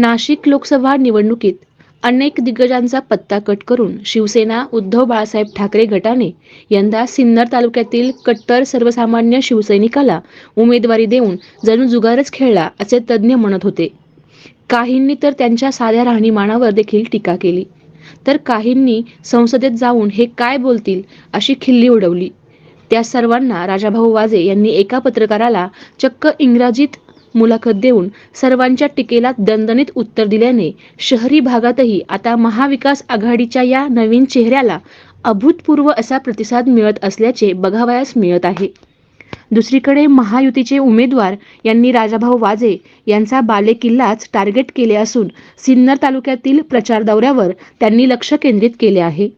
नाशिक लोकसभा निवडणुकीत अनेक दिग्गजांचा पत्ता कट करून शिवसेना उद्धव बाळासाहेब ठाकरे गटाने यंदा सिन्नर तालुक्यातील कट्टर सर्वसामान्य शिवसैनिकाला उमेदवारी देऊन जणू जुगारच खेळला असे तज्ज्ञ म्हणत होते. काहींनी तर त्यांच्या साध्या राहणीमानावर देखील टीका केली. तर काहींनी संसदेत जाऊन हे काय बोलतील अशी खिल्ली उडवली. त्या सर्वांना राजाभाऊ वाजे यांनी एका पत्रकाराला चक्क इंग्रजीत मुलाखत देऊन सर्वांच्या टीकेला दणदणीत उत्तर दिल्याने शहरी भागातही आता महाविकास आघाडीच्या या नवीन चेहऱ्याला अभूतपूर्व असा प्रतिसाद मिळत असल्याचे बघावयास मिळत आहे. दुसरीकडे महायुतीचे उमेदवार यांनी राजाभाऊ वाजे यांचा बालेकिल्लाच टार्गेट केले असून सिन्नर तालुक्यातील प्रचार दौऱ्यावर त्यांनी लक्ष केंद्रित केले आहे.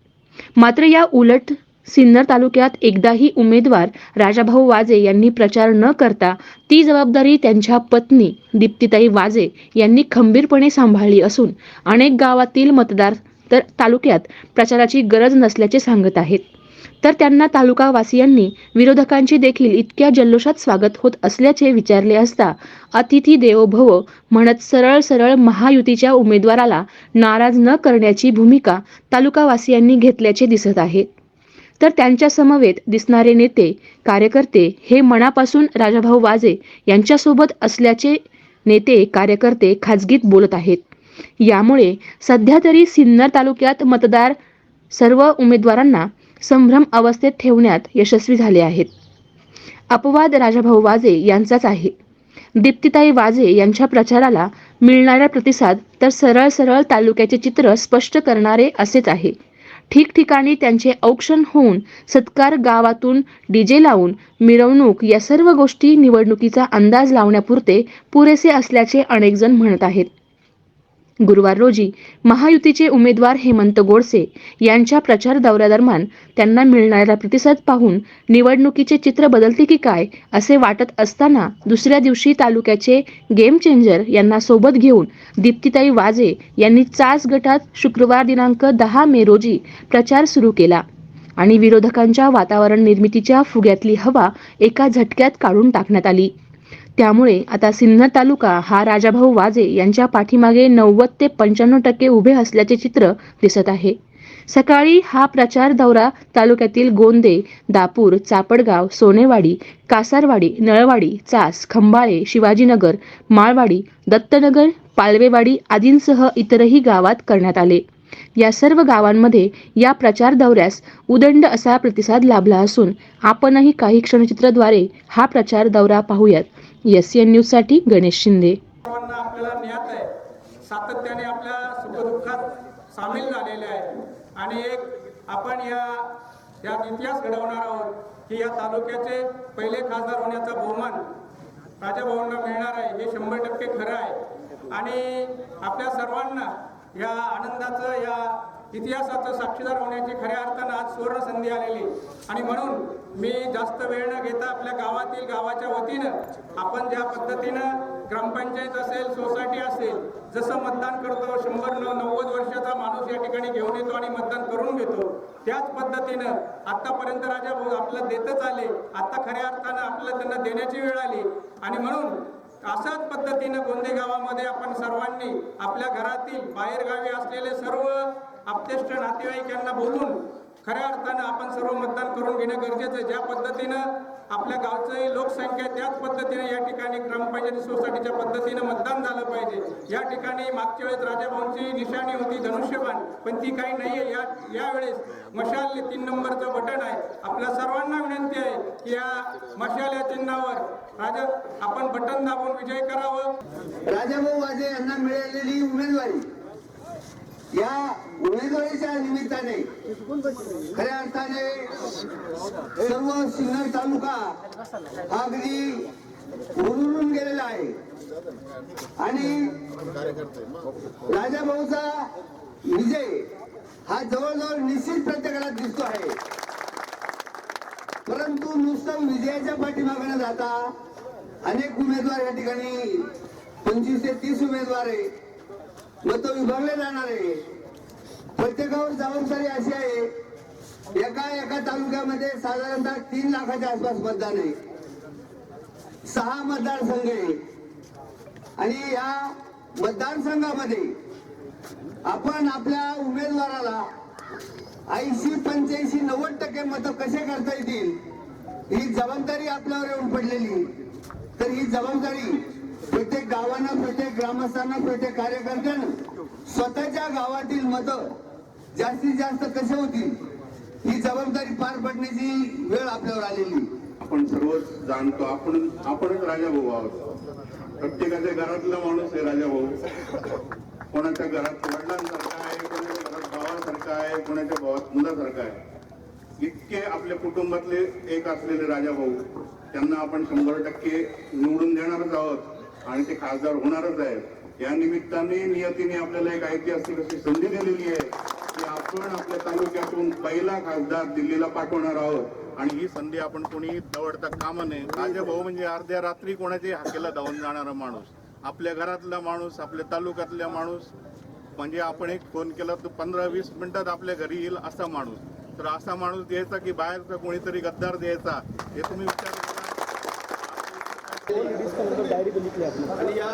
मात्र या उलट सिन्नर तालुक्यात एकदाही उमेदवार राजाभाऊ वाजे यांनी प्रचार न करता ती जबाबदारी त्यांच्या पत्नी दीप्तीताई वाजे यांनी खंबीरपणे सांभाळली असून अनेक गावातील मतदार तर तालुक्यात प्रचाराची गरज नसल्याचे सांगत आहेत. तर त्यांना तालुकावासियांनी विरोधकांची देखील इतक्या जल्लोषात स्वागत होत असल्याचे विचारले असता अतिथी देवो भव म्हणत सरळ सरळ महायुतीच्या उमेदवाराला नाराज न करण्याची भूमिका तालुकावासियांनी घेतल्याचे दिसत आहे. तर त्यांच्या समवेत दिसणारे नेते कार्यकर्ते हे मनापासून राजाभाऊ वाजे यांच्यासोबत असल्याचे नेते कार्यकर्ते खाजगीत बोलत आहेत. यामुळे सध्या तरी सिन्नर तालुक्यात मतदार सर्व उमेदवारांना संभ्रम अवस्थेत ठेवण्यात यशस्वी झाले आहेत. अपवाद राजाभाऊ वाजे यांचाच आहे. दीप्तीताई वाजे यांच्या प्रचाराला मिळणारा प्रतिसाद तर सरळ सरळ तालुक्याचे चित्र स्पष्ट करणारे असेच आहे. ठिकठिकाणी त्यांचे औक्षण होऊन सत्कार गावातून डीजे लावून मिरवणूक या सर्व गोष्टी निवडणुकीचा अंदाज लावण्यापुरते पुरेसे असल्याचे अनेकजण म्हणत आहेत. गुरुवार रोजी महायुतीचे उमेदवार हेमंत गोडसे यांच्या प्रचार दौऱ्यादरम्यान त्यांना मिळणारा प्रतिसाद पाहून निवडणुकीचे चित्र बदलते की काय असे वाटत असताना दुसऱ्या दिवशी तालुक्याचे गेम चेंजर यांना सोबत घेऊन दीप्तीताई वाजे यांनी चास गटात शुक्रवार दिनांक दहा मे रोजी प्रचार सुरू केला आणि विरोधकांच्या वातावरण निर्मितीच्या फुग्यातली हवा एका झटक्यात काढून टाकण्यात आली. त्यामुळे आता सिन्नर तालुका हा राजाभाऊ वाजे यांच्या पाठीमागे नव्वद ते पंच्याण्णव टक्के उभे असल्याचे चित्र दिसत आहे. सकाळी हा प्रचार दौरा तालुक्यातील गोंदे दापूर चापडगाव सोनेवाडी कासारवाडी नळवाडी चास खंबाळे शिवाजीनगर माळवाडी दत्तनगर पालवेवाडी आदींसह इतरही गावात करण्यात आले. या सर्व गावांमध्ये या प्रचार दौऱ्यास उदंड असा प्रतिसाद लाभला असून आपणही काही क्षणचित्राद्वारे हा प्रचार दौरा पाहूयात. एस एन न्यूजसाठी गणेश शिंदे. आपल्याला ज्ञात आहे. सातत्याने आपल्या सुखदुःखात सामील झालेले आहे. आणि एक आपण या यात इतिहास घडवणार आहोत की या तालुक्याचे पहिले खासदार होण्याचा बहुमान राजाभाऊंना मिळणार आहे. हे शंभर टक्के खरं आहे. आणि आपल्या सर्वांना या आनंदाचं या इतिहासाचं साक्षीदार होण्याची खऱ्या अर्थानं आज सुवर्ण संधी आलेली. आणि म्हणून मी जास्त वेळ न घेता आपल्या गावातील गावाच्या वतीनं आपण ज्या पद्धतीनं ग्रामपंचायत असेल सोसायटी असेल जसं मतदान करतो शंभर नव्वद वर्षाचा माणूस या ठिकाणी घेऊन येतो आणि मतदान करून घेतो त्याच पद्धतीनं आत्तापर्यंत राजा भाऊ आपलं देतच आले. आता खऱ्या अर्थानं आपल्याला त्यांना देण्याची वेळ आली. आणि म्हणून अशाच पद्धतीनं गोंदे गावामध्ये आपण सर्वांनी आपल्या घरातील बाहेरगावी असलेले सर्व आपतेष्ट नातेवाईक यांना बोलून खऱ्या अर्थानं आपण सर्व मतदान करून घेणं गरजेचं आहे. ज्या पद्धतीनं आपल्या गावचं लोकसंख्या त्याच पद्धतीने या ठिकाणी ग्रामपंचायत सोसायटीच्या पद्धतीनं मतदान झालं पाहिजे. या ठिकाणी मागच्या वेळेस राजाभाऊंची निशाणी होती धनुष्यबाण पण ती काही नाही आहे या यावेळेस मशाल तीन नंबरचं बटन आहे. आपल्या सर्वांना विनंती आहे की या मशाल या चिन्हावर राजा आपण बटन दाबून विजय करावं. राजाभाऊ वाजे यांना मिळालेली उमेदवारी. या उमेदवारीच्या निमित्ताने खऱ्या अर्थाने सर्व सिन्नर तालुका हा अगदी उरून गेलेला आहे. आणि राजाभाऊचा विजय हा जवळजवळ निश्चित प्रत्येकाला दिसतो आहे. परंतु नुसतं विजयाच्या पाठीमागे जाता अनेक उमेदवार या ठिकाणी पंचवीस ते तीस उमेदवार आहे. मत विभागले जाणार आहे. प्रत्येकावर जबाबदारी अशी आहे एका एका तालुक्यामध्ये साधारणतः तीन लाखाच्या आसपास मतदान आहे. सहा मतदारसंघ आहे. आणि या मतदारसंघामध्ये आपण आपल्या उमेदवाराला ऐंशी पंच्याऐंशी नव्वद टक्के मतं कसे करता येतील ही जबाबदारी आपल्यावर येऊन पडलेली. तर ही जबाबदारी प्रत्येक गावांना प्रत्येक ग्रामस्थांना प्रत्येक कार्यकर्त्यांना स्वतःच्या गावातील मतं जास्तीत जास्त कसे होतील ही जबाबदारी पार पडण्याची वेळ आपल्यावर आलेली. आपण सर्वच जाणतो आपण आपणच राजा भाऊ आहोत. प्रत्येकाच्या घरातला माणूस आहे राजा भाऊ कोणाच्या घरात वडिलांसारखा आहे कोणाच्या घरात भावासारखा आहे कोणाच्या भावात मुलासारखा आहे. इतके आपल्या कुटुंबातले एक असलेले राजा भाऊ त्यांना आपण शंभर टक्के निवडून देणारच आहोत. आणि ते खासदार होणारच आहेत. या निमित्ताने नियतीने आपल्याला एक ऐतिहासिक अशी संधी दिलेली आहे की आपण आपल्या तालुक्यातून पहिला खासदार दिल्लीला पाठवणार आहोत. आणि ही संधी आपण कोणी दवडता कामा नये. राजा भाऊ म्हणजे अर्ध्या रात्री कोणाच्या हाकेला धावून जाणारा माणूस. आपल्या घरातला माणूस आपल्या तालुक्यातला माणूस. म्हणजे आपण एक फोन केला तर पंधरा वीस मिनिटात आपल्या घरी येईल असा माणूस. तर असा माणूस द्यायचा की बाहेरचा कोणीतरी गद्दार द्यायचा हे तुम्ही विचार करा आणि या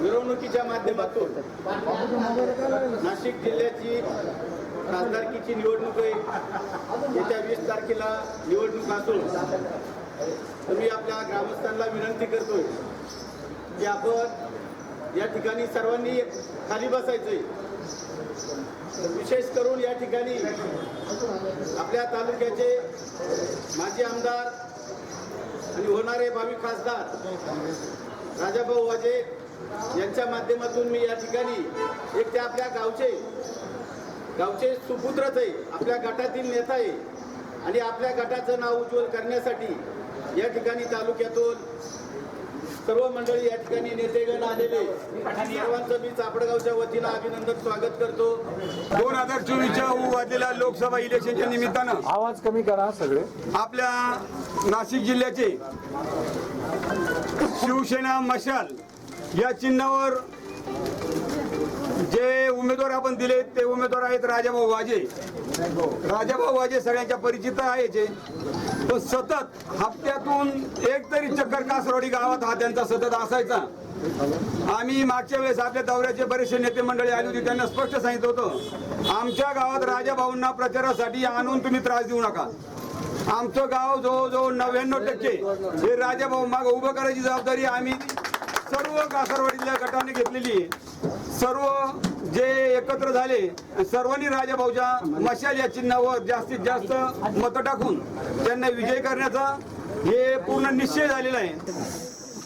मिरवणुकीच्या माध्यमातून नाशिक जिल्ह्याची खासदारकीची निवडणूक आहे. येत्या वीस तारखेला निवडणूक असून तुम्ही आपल्या ग्रामस्थांना विनंती करतोय की आपण या ठिकाणी सर्वांनी खाली बसायचंय. विशेष करून या ठिकाणी आपल्या तालुक्याचे माजी आमदार आणि होणारे भावी खासदार राजाभाऊ वाजे यांच्या माध्यमातून मी या ठिकाणी एक ते आपल्या गावचे गावचे सुपुत्रच आहे आपल्या गटातील नेता आहे. आणि आपल्या गटाचं नाव उज्ज्वल करण्यासाठी या ठिकाणी तालुक्यातून सर्व मंडळी या ठिकाणी नेतेगण आलेले सर्वांचं मी चापडगावच्या वतीनं अभिनंदन स्वागत करतो. दोन हजार चोवीसच्या वाजलेल्या लोकसभा इलेक्शनच्या निमित्तानं आवाज कमी करा सगळे. आपल्या नाशिक जिल्ह्याचे शिवसेना मशाल या चिन्हावर जे उमेदवार आपण दिले ते उमेदवार आहेत राजाभाऊ वाजे. राजाभाऊ वाजे सगळ्यांच्या परिचित आहे जे. पण सतत हप्त्यातून एक तरी चक्कर कासरवाडी गावात हा त्यांचा सतत असायचा. आम्ही मागच्या वेळेस आपल्या दौऱ्याचे बरेचसे नेते मंडळी आली होती त्यांना स्पष्ट सांगितलं होतं आमच्या गावात राजाभाऊंना प्रचारासाठी आणून तुम्ही त्रास देऊ नका. आमचं गाव जवळजवळ नव्याण्णव टक्के हे राजाभाऊ माग उभं करायची जबाबदारी आम्ही सर्व कासरवाडी आपल्या गटाने घेतलेली सर्व जे एकत्र झाले सर्वांनी राजाभाऊच्या मशाल या चिन्हावर जास्तीत जास्त मतं टाकून त्यांना विजय करण्याचा हे पूर्ण निश्चय झालेला आहे.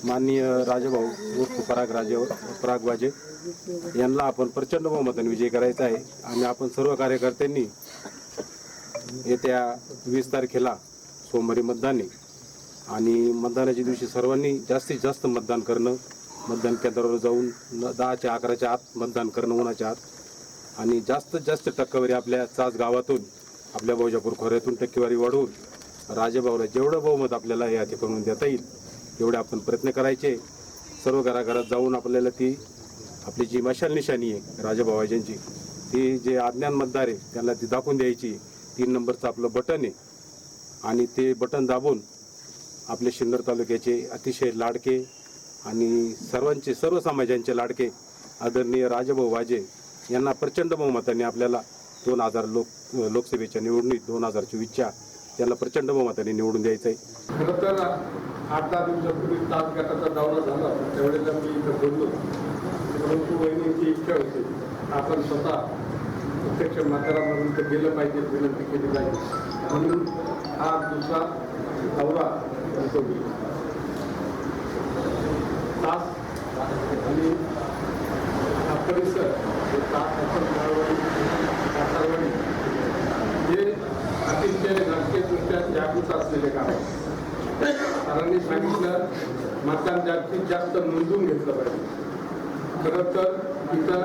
माननीय राजाभाऊ उर्फ पराग राजे पराग वाजे यांना आपण प्रचंड बहुमताने विजय करायचा आहे. आणि आपण सर्व कार्यकर्त्यांनी येत्या वीस तारखेला सोमवारी मतदान आहे. आणि मतदानाच्या दिवशी सर्वांनी जास्तीत जास्त मतदान करणं मतदान केंद्रावर जाऊन न दहाच्या अकराच्या आत मतदान करणं उन्हाच्या आत. आणि जास्तीत जास्त टक्केवारी आपल्या चाच गावातून आपल्या बौजापूर खोऱ्यातून टक्केवारी वाढवून राजेभाऊला जेवढं बहुमत आपल्याला या ठिकाणून देता येईल तेवढे आपण प्रयत्न करायचे. सर्व घराघरात जाऊन आपल्याला ती आपली जी मशाल निशाणी आहे राजाभावाजींची ती जे अज्ञान मतदार आहे त्यांना ती दाखवून द्यायची. तीन नंबरचं आपलं बटन आहे. आणि ते बटन दाबून आपले सिन्नर तालुक्याचे अतिशय लाडके आणि सर्वांचे सर्व समाजांचे लाडके आदरणीय राजभाऊ वाजे यांना प्रचंड बहुमताने आपल्याला दोन हजार लोक लोकसभेच्या निवडणुकीत दोन हजार चोवीसच्या त्यांना प्रचंड बहुमताने निवडून द्यायचं आहे खरं तर आठ दहा दिवसापूर्वी तास गटाचा दौरा झाला त्यावेळेला मी इथं बोललो. परंतु वहिनीची इच्छा होती. आपण स्वतः प्रत्यक्ष माथेरानमधून गेलं पाहिजे विनंती केली पाहिजे. म्हणून हा दुसरा दौरा करतो मी तास आणि हा परिसर हे तास आपण गाळवाडी, कासारवाडी हे अतिशय राजकीयदृष्ट्या जागृत असलेले काम सरांनी सांगितलं मतदान जास्तीत जास्त नोंदवून घेतलं पाहिजे खरं तर इथं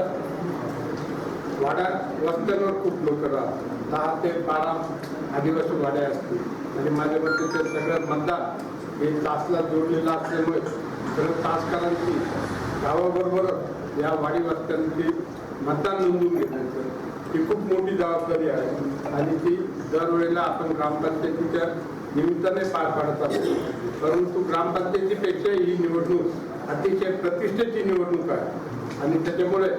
वाड्या रस्त्यांवर खूप लोक राहतात दहा ते बारा आदिवासी वाड्या असतील आणि माझ्या मते ते सगळं मतदान हे तासला जोडलेलं असल्यामुळे खरं तासकरांची गावाबरोबरच या वाडी रस्त्यांची मतदान नोंदवून घेण्याचं ही खूप मोठी जबाबदारी आहे. आणि ती दरवेळेला आपण ग्रामपंचायतीच्या निमित्ताने पार पाडत असतो परंतु ग्रामपंचायतीपेक्षा ही निवडणूक अतिशय प्रतिष्ठेची निवडणूक आहे. आणि त्याच्यामुळे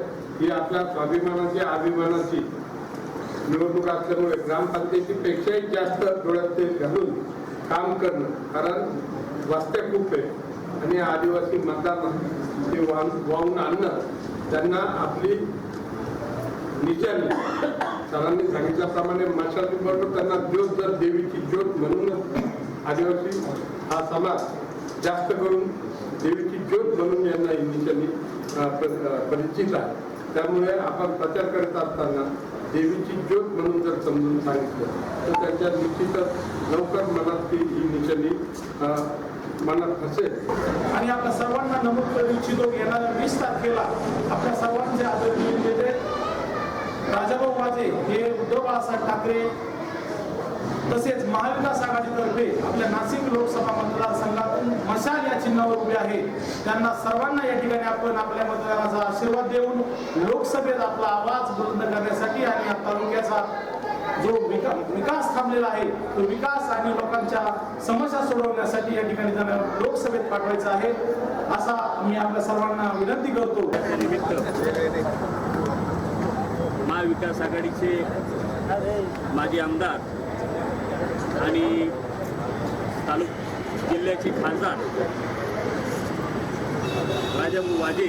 ही आपल्या स्वाभिमानाची अभिमानाची निवडणूक असल्यामुळे ग्रामपंचायती पेक्षाही जास्त डोळ्यात ते घालून काम करणं कारण वस्त्या खूप आहे आणि आदिवासी मतदार ते वाहून आणणं त्यांना आपली निचारली सरांनी सांगितल्याप्रमाणे मशाली बरोबर त्यांना ज्योत जर देवीची ज्योत म्हणूनच आदिवासी हा समाज जास्त करून देवीची ज्योत म्हणून यांना ही परिचित आहे. त्यामुळे आपण प्रचार करत असताना देवीची ज्योत म्हणून जर समजून सांगितलं तर त्यांच्या निश्चितच लवकर मनात ती ही निशाणी मनात असेल आणि आपल्या सर्वांना नमूद करू इच्छितो येणाऱ्या वीस तारखेला आपल्या सर्वांचे आदरणीय राजाभाऊ वाजे हे उद्धव बाळासाहेब ठाकरे तसेच महाविकास आघाडीतर्फे आपल्या नाशिक लोकसभा मतदारसंघातून मशाल या चिन्हावर उभे आहे त्यांना सर्वांना या ठिकाणी आपण आपल्या मतदारांचा आशीर्वाद देऊन लोकसभेत आपला आवाज बुलंद करण्यासाठी आणि या तालुक्याचा जो विका विकास थांबलेला आहे तो विकास आणि लोकांच्या समस्या सोडवण्यासाठी या ठिकाणी त्यांना लोकसभेत पाठवायचा आहे. असा मी आपल्या सर्वांना विनंती करतो. निमित्त महाविकास आघाडीचे माजी आमदार आणि तालुक जिल्ह्याचे खासदार राजाभाऊ वाजे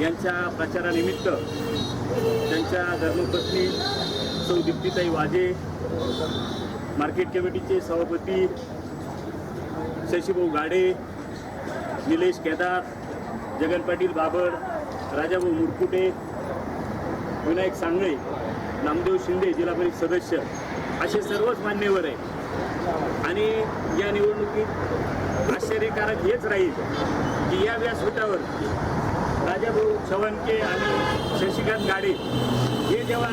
यांच्या प्रचारानिमित्त त्यांच्या धर्मपत्नी सौ दीप्तीताई वाजे मार्केट कमिटीचे सभापती शशीभाऊ गाडे निलेश केदार जगन पाटील बाबर राजाभाऊ मुरकुटे विनायक सांगळे नामदेव शिंदे जिल्हा परिषद सदस्य असे सर्वच मान्यवर आहे आणि या निवडणुकीत आश्चर्यकारक हेच राहील की या व्यासपीठावर राजाभाऊ चव्हाणके आणि शशिकांत गाडे हे जेव्हा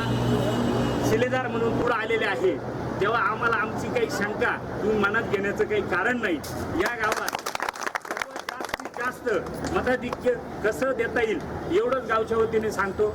शिलेदार म्हणून पुढं आलेले आहे तेव्हा आम्हाला आमची काही शंका तुम्ही मनात घेण्याचं काही कारण नाही. या गावात जास्तीत जास्त मताधिक्य कसं देता येईल एवढंच गावच्या वतीने सांगतो.